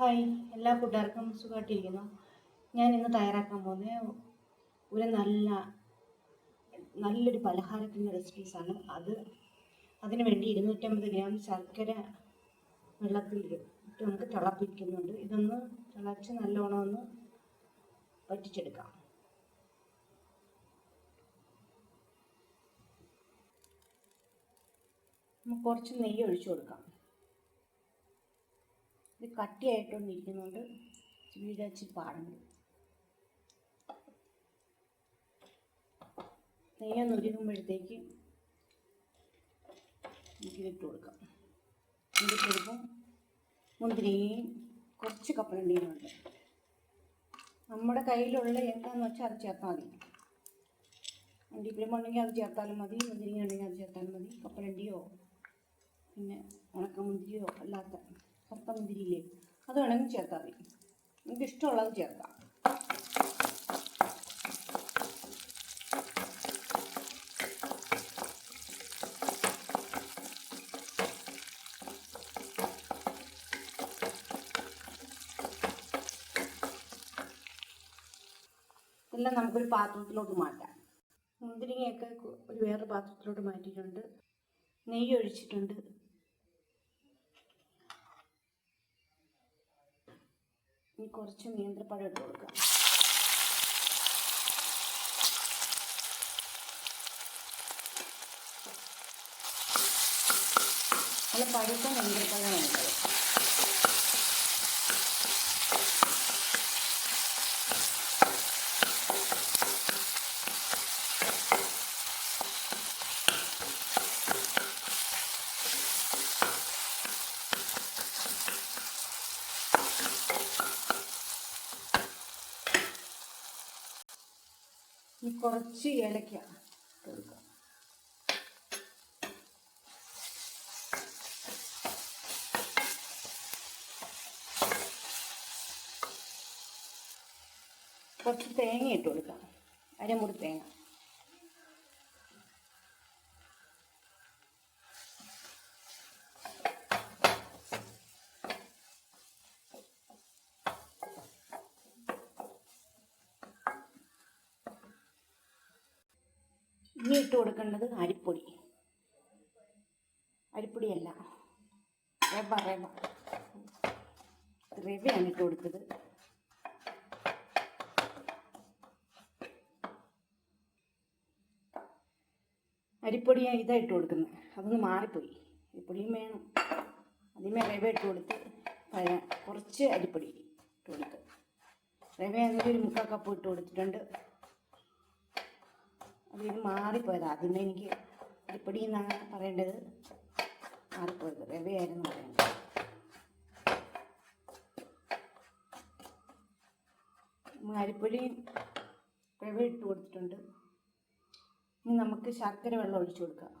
Hi എല്ലാ കൂട്ടുകാർക്കും സുഖമായിട്ടിരിക്കുന്നു. ഞാൻ ഇന്ന് തയ്യാറാക്കാൻ പോകുന്നത് ഒരു നല്ല നല്ലൊരു പലഹാരത്തിന്റെ റെസിപ്പീസാണ് അത് അതിന് വേണ്ടി ഇരുന്നൂറ്റമ്പത് ഗ്രാം ശർക്കര വെള്ളത്തിൽ ഇട്ട് നമുക്ക് തിളപ്പിക്കുന്നുണ്ട്. ഇതൊന്ന് തിളച്ച് നല്ലോണം ഒന്ന് വറ്റിച്ചെടുക്കാം. നമുക്ക് കുറച്ച് നെയ്യ് ഒഴിച്ചു കൊടുക്കാം. ഇത് കട്ടിയായിട്ടൊന്നിരിക്കുന്നുണ്ട്. വീഴാച്ചി പാടുണ്ട്. നെയ്യൊന്ന് ഉരുകുമ്പോഴത്തേക്ക് നമുക്കിതിട്ട് കൊടുക്കാം. ഇതിട്ട് കൊടുക്കും. മുന്തിരിയും കുറച്ച് കപ്പലണ്ടിയുമുണ്ട്. നമ്മുടെ കയ്യിലുള്ള എന്താണെന്ന് വെച്ചാൽ അത് ചേർത്താൽ മതി. ഉണ്ടെങ്കിൽ അത് ചേർത്താലും മതി. മുന്തിരി ഉണ്ടെങ്കിൽ അത് ചേർത്താലും മതി. കപ്പലണ്ടിയോ പിന്നെ ഉണക്കമുന്തിരിയോ അല്ലാത്ത കറുത്ത മുന്തിരിയില്ലേ അത് വേണമെങ്കിൽ ചേർത്താൽ മതി. നിങ്ങൾക്ക് ഇഷ്ടമുള്ളത് ചേർക്കാം. എല്ലാം നമുക്കൊരു പാത്രത്തിലോട്ട് മാറ്റാം. മുന്തിരിങ്ങയൊക്കെ ഒരു വേറെ പാത്രത്തിലോട്ട് മാറ്റിയിട്ടുണ്ട്. നെയ്യ് ഒഴിച്ചിട്ടുണ്ട് ഇനി കുറച്ച് നേന്ത്രപ്പഴം ഇട്ട് കൊടുക്കാം. നല്ല പഴുത്ത നേന്ത്രപ്പഴം വേണ്ടത് ഇനി കുറച്ച് ഏലക്ക കുറച്ച് തേങ്ങ ഇട്ട് കൊടുക്കാം. അരമുറി തേങ്ങ. ഇനി ഇട്ട് കൊടുക്കേണ്ടത് അരിപ്പൊടി. അരിപ്പൊടിയല്ല റവ റവ റവയാണ് ഇട്ട് കൊടുത്തത്. അരിപ്പൊടി ഞാൻ ഇതാ ഇട്ട് കൊടുക്കുന്നത്. അതൊന്ന് മാറിപ്പോയി. അരിപ്പൊടിയും വേണം. അതിന്മേൽ റവ ഇട്ട് കൊടുത്ത് കുറച്ച് അരിപ്പൊടി ഇട്ട് കൊടുത്ത്. റവ ആണെങ്കിൽ ഒരു മുക്കാൽ കപ്പ് ഇട്ട് കൊടുത്തിട്ടുണ്ട്. അത് ഇത് മാറിപ്പോയത്. ആദ്യമേ എനിക്ക് അരിപ്പൊടി എന്നാണ് പറയേണ്ടത്? മാറിപ്പോയത്. റവയായിരുന്നു പറയേണ്ടത്. നമ്മൾ അരിപ്പൊടി റവ ഇട്ട് കൊടുത്തിട്ടുണ്ട്. ഇനി നമുക്ക് ശർക്കര വെള്ളം ഒഴിച്ചു കൊടുക്കാം.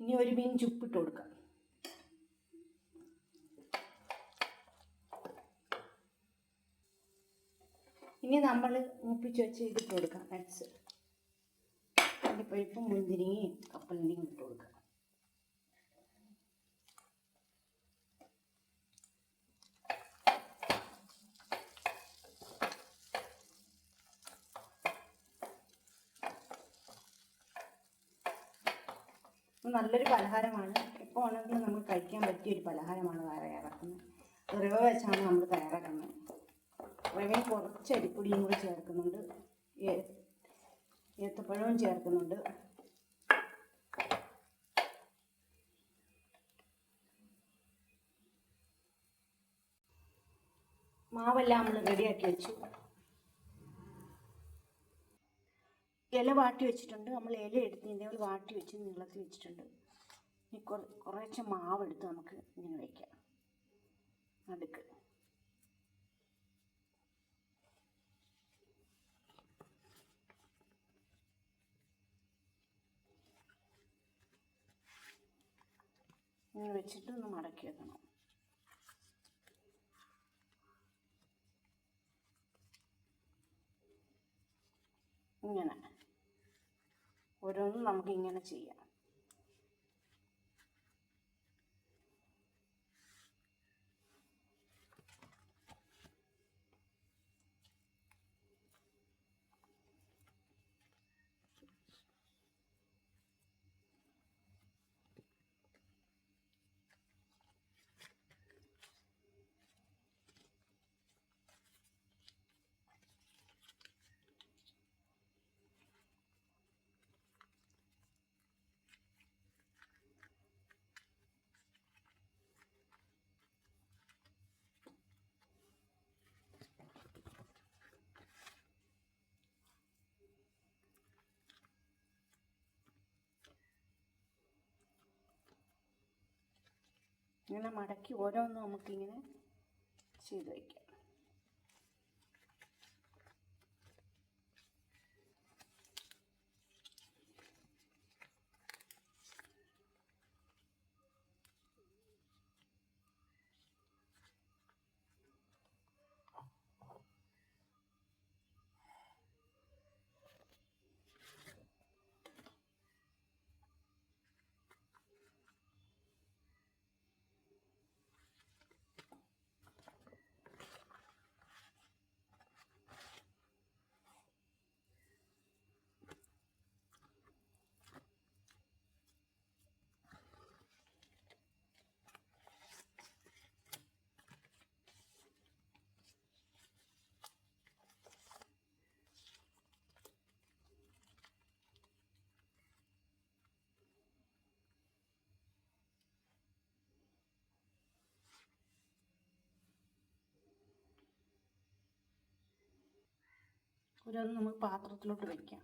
ഇനി ഒരു മീൻ ചുപ്പിട്ട് കൊടുക്കാം. ഇനി നമ്മൾ മൂപ്പിച്ച് വെച്ച് ഇതിട്ട് കൊടുക്കാം നട്ട്സ് അണ്ടിപ്പരിപ്പും മുന്തിരിങ്ങയും കപ്പലണ്ടിയും ഇട്ട് കൊടുക്കാം. നല്ലൊരു പലഹാരമാണ്. ഇപ്പോൾ ആണെങ്കിലും നമുക്ക് കഴിക്കാൻ പറ്റിയ ഒരു പലഹാരമാണ് തയ്യാറാക്കുന്നത്. റവ വെച്ചാണ് നമ്മൾ തയ്യാറാക്കുന്നത്. റവയും കുറച്ച് അരിപ്പൊടിയും കൂടി ചേർക്കുന്നുണ്ട്. ഏത്തപ്പഴവും ചേർക്കുന്നുണ്ട്. മാവെല്ലാം നമ്മൾ റെഡിയാക്കി വെച്ചു. ഇല വാട്ടി വെച്ചിട്ടുണ്ട്. നമ്മൾ ഇല എടുത്ത് ഇതേപോലെ വാട്ടി വെച്ച് നീളത്തിൽ വെച്ചിട്ടുണ്ട്. ഇനി കുറേ കുറേശ്ശെ മാവ് എടുത്ത് നമുക്ക് ഇങ്ങനെ വയ്ക്കാം നടുക്ക്. ഇങ്ങനെ വെച്ചിട്ട് ഒന്ന് മടക്കി വെക്കണം. ഇങ്ങനെ. ഓരോന്നും നമുക്ക് ഇങ്ങനെ ചെയ്യാം. ഇങ്ങനെ മടക്കി ഓരോന്നും നമുക്കിങ്ങനെ ചെയ്ത് വയ്ക്കാം. ഓരോന്നും നമുക്ക് പാത്രത്തിലോട്ട് വയ്ക്കാം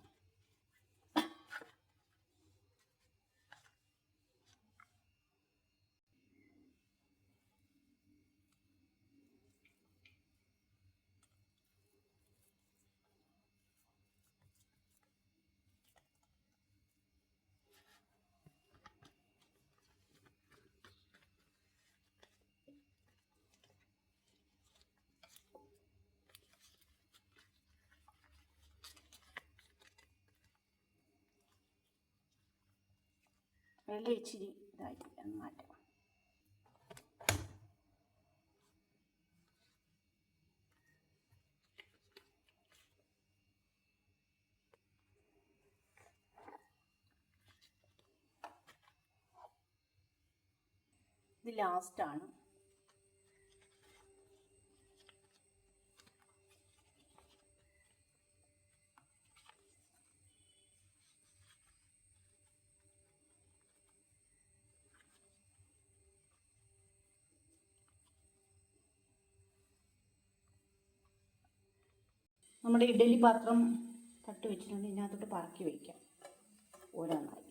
വെള്ളം ഇച്ചിരി ഇതായിട്ട് അങ്ങ് മാറ്റാം ഇത് ലാസ്റ്റാണ് നമ്മുടെ ഇഡലി പാത്രം തട്ട് വെച്ചിട്ടുണ്ട്. ഇതിനകത്തോട്ട് പറക്കി വയ്ക്കാം ഓരോന്നായി.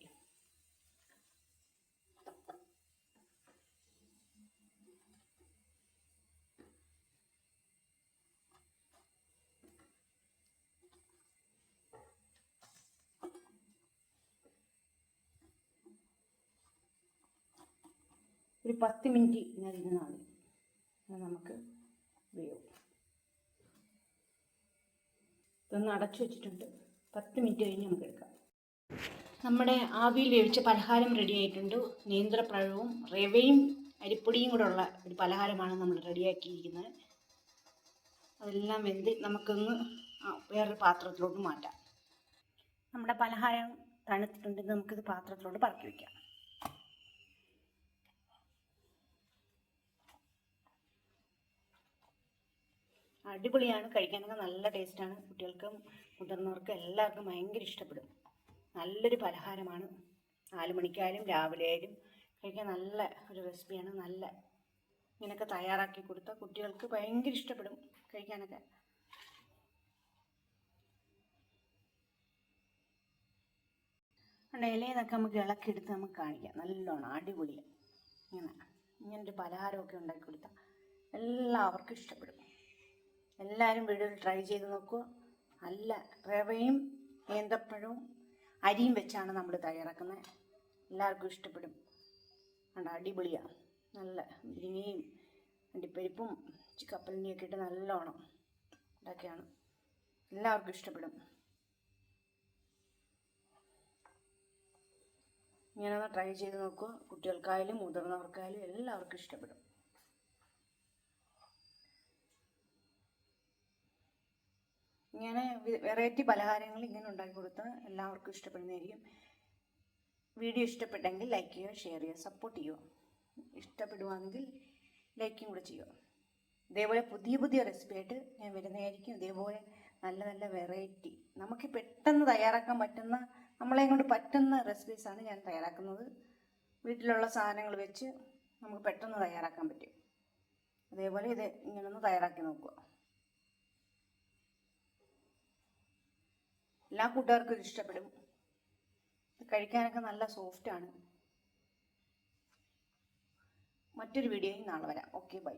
ഒരു പത്ത് മിനിറ്റ് ഞാൻ ഇരുന്നാൽ നമുക്ക് വേവും ഇതൊന്ന് അടച്ചു വെച്ചിട്ടുണ്ട്. പത്ത് മിനിറ്റ് കഴിഞ്ഞ് നമുക്ക് എടുക്കാം. നമ്മുടെ ആവിയിൽ വേവിച്ച പലഹാരം റെഡി ആയിട്ടുണ്ട്. നേന്ത്രപ്പഴവും റവയും അരിപ്പൊടിയും കൂടെ ഉള്ള ഒരു പലഹാരമാണ് നമ്മൾ റെഡിയാക്കിയിരിക്കുന്നത് അതെല്ലാം വെന്ത് നമുക്കൊന്ന് വേറൊരു പാത്രത്തിലോട്ട് മാറ്റാം. നമ്മുടെ പലഹാരം തണുത്തിട്ടുണ്ടെങ്കിൽ നമുക്കിത് പാത്രത്തിലോട്ട് പറക്കി വയ്ക്കാം അടിപൊളിയാണ്. കഴിക്കാനൊക്കെ നല്ല ടേസ്റ്റാണ്. കുട്ടികൾക്കും മുതിർന്നവർക്കും എല്ലാവർക്കും ഭയങ്കര ഇഷ്ടപ്പെടും. നല്ലൊരു പലഹാരമാണ്. നാല് മണിക്കായാലും രാവിലെ ആയാലും കഴിക്കാൻ നല്ല ഒരു റെസിപ്പിയാണ്. നല്ല ഇങ്ങനെയൊക്കെ തയ്യാറാക്കി കൊടുത്താൽ കുട്ടികൾക്ക് ഭയങ്കര ഇഷ്ടപ്പെടും കഴിക്കാനൊക്കെ. ഇലയെന്നൊക്കെ നമുക്ക് ഇളക്കിയെടുത്ത് നമുക്ക് കാണിക്കാം. നല്ലോണം അടിപൊളിയാണ് ഇങ്ങനെ ഇങ്ങനൊരു പലഹാരമൊക്കെ ഉണ്ടാക്കി കൊടുത്താൽ എല്ലാവർക്കും ഇഷ്ടപ്പെടും. എല്ലാവരും വീടുകൾ ട്രൈ ചെയ്ത് നോക്കൂ. നല്ല റവയും ഏന്തപ്പഴവും അരിയും വെച്ചാണ് നമ്മൾ തയ്യാറാക്കുന്നത്. എല്ലാവർക്കും ഇഷ്ടപ്പെടും. കണ്ട? അടിപൊളിയാണ് നല്ല മുരിങ്ങയും അണ്ടിപ്പരിപ്പും കപ്പലിനെയൊക്കെ ഇട്ട് നല്ലോണം ഇതൊക്കെയാണ്. എല്ലാവർക്കും ഇഷ്ടപ്പെടും. ഇങ്ങനെ ഒന്ന് ട്രൈ ചെയ്ത് നോക്കുക കുട്ടികൾക്കായാലും മുതിർന്നവർക്കായാലും എല്ലാവർക്കും ഇഷ്ടപ്പെടും. ഇങ്ങനെ വെറൈറ്റി പലഹാരങ്ങൾ ഇങ്ങനെ ഉണ്ടാക്കി കൊടുത്ത് എല്ലാവർക്കും ഇഷ്ടപ്പെടുന്നതായിരിക്കും. വീഡിയോ ഇഷ്ടപ്പെട്ടെങ്കിൽ ലൈക്ക് ചെയ്യുക ഷെയർ ചെയ്യുക സപ്പോർട്ട് ചെയ്യുക. ഇഷ്ടപ്പെടുവാണെങ്കിൽ ലൈക്കും കൂടെ ചെയ്യുക. ഇതേപോലെ പുതിയ പുതിയ റെസിപ്പി ആയിട്ട് ഞാൻ വരുന്നതായിരിക്കും. ഇതേപോലെ നല്ല നല്ല വെറൈറ്റി നമുക്ക് പെട്ടെന്ന് തയ്യാറാക്കാൻ പറ്റുന്ന നമ്മളെ കൊണ്ട് പറ്റുന്ന റെസിപ്പീസാണ് ഞാൻ തയ്യാറാക്കുന്നത്. വീട്ടിലുള്ള സാധനങ്ങൾ വെച്ച് നമുക്ക് പെട്ടെന്ന് തയ്യാറാക്കാൻ പറ്റും. അതേപോലെ ഇത് ഇങ്ങനൊന്ന് തയ്യാറാക്കി നോക്കുക. എല്ലാ കൂട്ടുകാർക്കും ഇത് ഇഷ്ടപ്പെടും. കഴിക്കാനൊക്കെ നല്ല സോഫ്റ്റാണ്. മറ്റൊരു വീഡിയോയിൽ നാളെ വരാം. Okay bye.